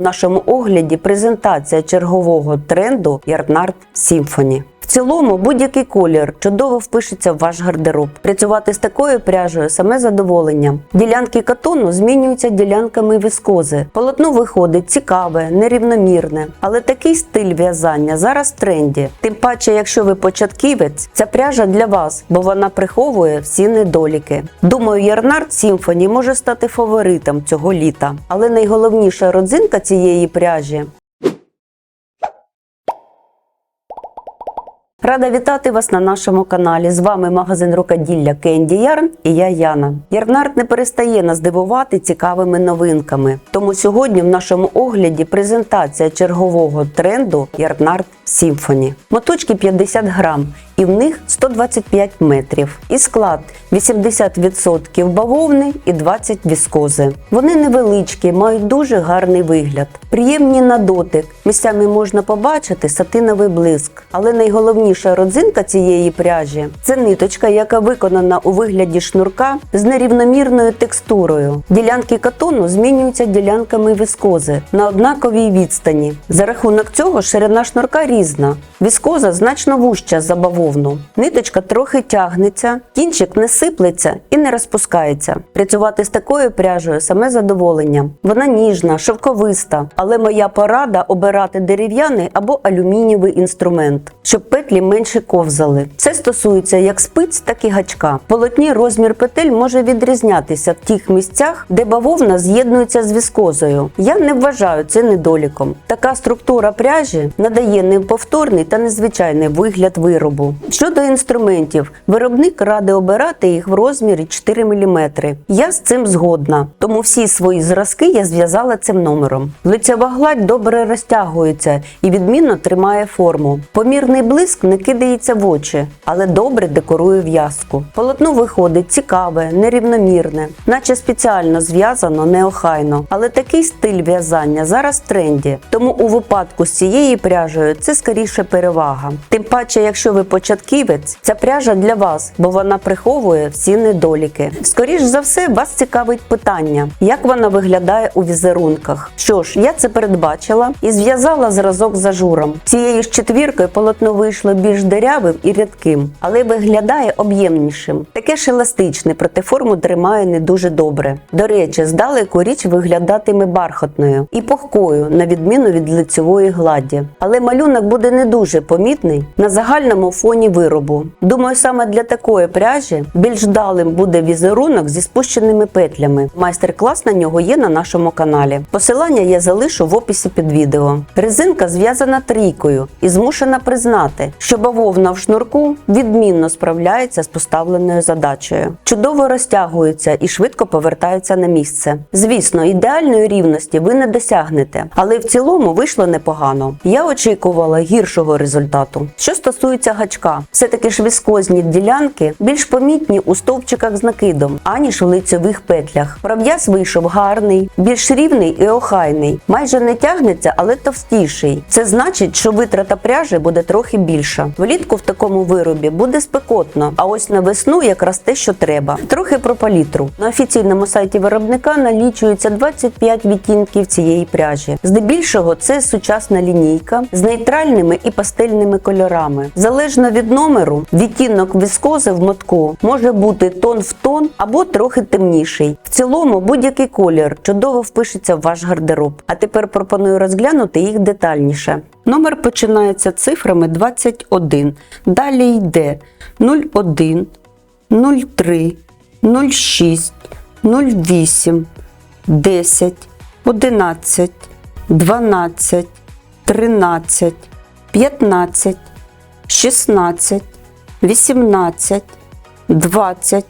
Нашому огляді презентація чергового тренду Ярнард Symphony. Цілому будь-який колір чудово впишеться в ваш гардероб. Працювати з такою пряжею саме задоволення. Ділянки катону змінюються ділянками віскози. Полотно виходить цікаве, нерівномірне, але такий стиль в'язання зараз в тренді. Тим паче, якщо ви початківець, ця пряжа для вас, бо вона приховує всі недоліки. Думаю, Ярнард Symphony може стати фаворитом цього літа. Але найголовніша родзинка цієї пряжі Рада вітати вас на нашому каналі. З вами магазин рукоділля Кенді Ярн і я Яна. Ярнарт не перестає нас дивувати цікавими новинками. Тому сьогодні в нашому огляді презентація чергового тренду Ярнард Symphony. Моточки 50 грам і в них 125 метрів. І склад 80% бавовни і 20 віскози. Вони невеличкі, мають дуже гарний вигляд, приємні на дотик. Місцями можна побачити сатиновий блиск. Але найголовніша родзинка цієї пряжі це ниточка, яка виконана у вигляді шнурка з нерівномірною текстурою. Ділянки катону змінюються ділянками віскози на однаковій відстані. За рахунок цього ширина шнурка різна. Віскоза значно вужча за бавовну. Ниточка трохи тягнеться, кінчик не сиплеться і не розпускається. Працювати з такою пряжею саме задоволення. Вона ніжна, шовковиста, але моя порада обирати дерев'яний або алюмінієвий інструмент, щоб петлі менше ковзали. Це стосується як спиць, так і гачка. Полотні розмір петель може відрізнятися в тих місцях, де бавовна з'єднується з віскозою. Я не вважаю це недоліком. Така структура пряжі надає неповторний та незвичайний вигляд виробу. Щодо інструментів, виробник радить обирати їх в розмірі 4 мм. Я з цим згодна, тому всі свої зразки я зв'язала цим номером. Лицева гладь добре розтягується і відмінно тримає форму. Помірний блиск не кидається в очі, але добре декорує в'язку. Полотно виходить цікаве, нерівномірне, наче спеціально зв'язано неохайно. Але такий стиль в'язання зараз в тренді. Тому у випадку з цією пряжею це скоріше перевага. Тим паче, якщо ви початківець, ця пряжа для вас, бо вона приховує всі недоліки. Скоріш за все, вас цікавить питання, як вона виглядає у візерунках. Що ж, я це передбачила і зв'язала зразок з ажуром. Цією ж четвіркою полотно вийшло більш дирявим і рідким, але виглядає об'ємнішим. Таке ж еластичне, проте форму тримає не дуже добре. До речі, здалеку річ виглядатиме бархатною і пухкою, на відміну від лицевої гладі. Але малюнок буде не дуже помітний на загальному фоні виробу. Думаю, саме для такої пряжі більш далим буде візерунок зі спущеними петлями. Майстер-клас на нього є на нашому каналі. Посилання я залишу в описі під відео. Резинка зв'язана трійкою і змушена признати, що бавовна в шнурку відмінно справляється з поставленою задачею. Чудово розтягується і швидко повертається на місце. Звісно, ідеальної рівності ви не досягнете, але в цілому вийшло непогано. Я очікувала гіршого результату. Що стосується гачка, все-таки ж віскозні ділянки більш помітні у стовпчиках з накидом, аніж в лицьових петлях. Прав'яз вийшов гарний, більш рівний і охайний, майже не тягнеться, але товстіший. Це значить, що витрата пряжі буде трохи більша. Влітку в такому виробі буде спекотно, а ось на весну якраз те, що треба. Трохи про палітру. На офіційному сайті виробника налічується 25 відтінків цієї пряжі. Здебільшого це сучасна лінійка з нейтральними і пастельними кольорами. Залежно від номеру, відтінок віскози в мотку може бути тон в тон або трохи темніший. В цілому будь-який колір чудово впишеться в ваш гардероб. А тепер пропоную розглянути їх детальніше. Номер починається цифрами 21. Далі йде 01, 03, 06, 08, 10, 11, 12, 13, 15, 16, 18, 20,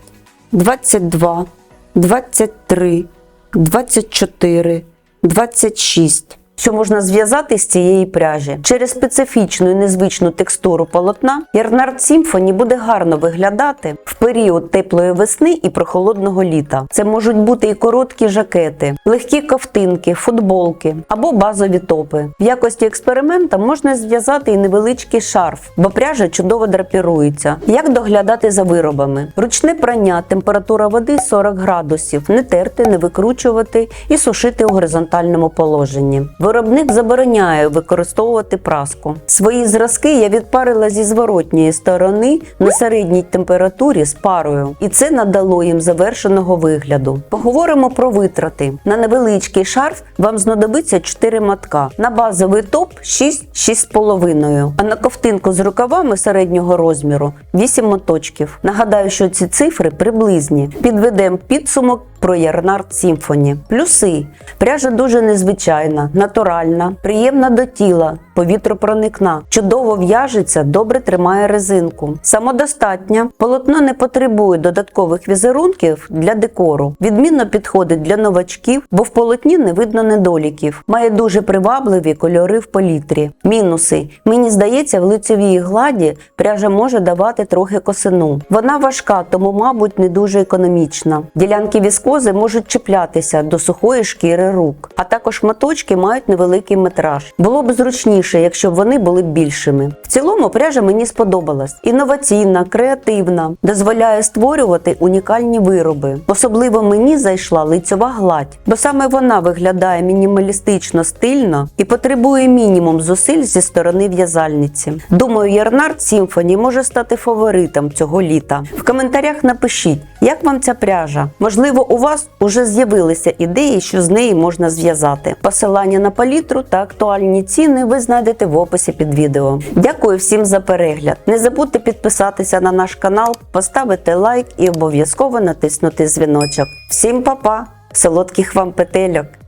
22, 23, 24, 26. Що можна зв'язати з цієї пряжі. Через специфічну і незвичну текстуру полотна Ярнард Symphony буде гарно виглядати в період теплої весни і прохолодного літа. Це можуть бути і короткі жакети, легкі ковтинки, футболки або базові топи. В якості експеримента можна зв'язати і невеличкий шарф, бо пряжа чудово драпірується. Як доглядати за виробами? Ручне прання, температура води 40 градусів, не терти, не викручувати і сушити у горизонтальному положенні. Виробник забороняє використовувати праску. Свої зразки я відпарила зі зворотньої сторони на середній температурі з парою, і це надало їм завершеного вигляду. Поговоримо про витрати. На невеличкий шарф вам знадобиться 4 матка, на базовий топ 6-6,5, а на ковтинку з рукавами середнього розміру 8 моточків. Нагадаю, що ці цифри приблизні. Підведемо підсумок про Ярнард Сімфоні. Плюси. Пряжа дуже незвичайна, натуральна, приємна до тіла, повітропроникна, чудово в'яжеться, добре тримає резинку. Самодостатня, полотно не потребує додаткових візерунків для декору. Відмінно підходить для новачків, бо в полотні не видно недоліків. Має дуже привабливі кольори в палітрі. Мінуси. Мені здається, в лицевій гладі пряжа може давати трохи косину. Вона важка, тому, мабуть, не дуже економічна. Ділянки віскози можуть чіплятися до сухої шкіри рук, а також моточки мають невеликий метраж. Було б зручніше, якщо б вони були більшими. В цілому пряжа мені сподобалась. Інноваційна, креативна, дозволяє створювати унікальні вироби. Особливо мені зайшла лицьова гладь, бо саме вона виглядає мінімалістично стильно і потребує мінімум зусиль зі сторони в'язальниці. Думаю, Ярнард Symphony може стати фаворитом цього літа. В коментарях напишіть, як вам ця пряжа? Можливо, у вас уже з'явилися ідеї, що з неї можна зв'язати. Посилання на палітру та актуальні ціни ви знайдете в описі під відео. Дякую всім за перегляд. Не забудьте підписатися на наш канал, поставити лайк і обов'язково натиснути дзвіночок. Всім па-па! Солодких вам петельок!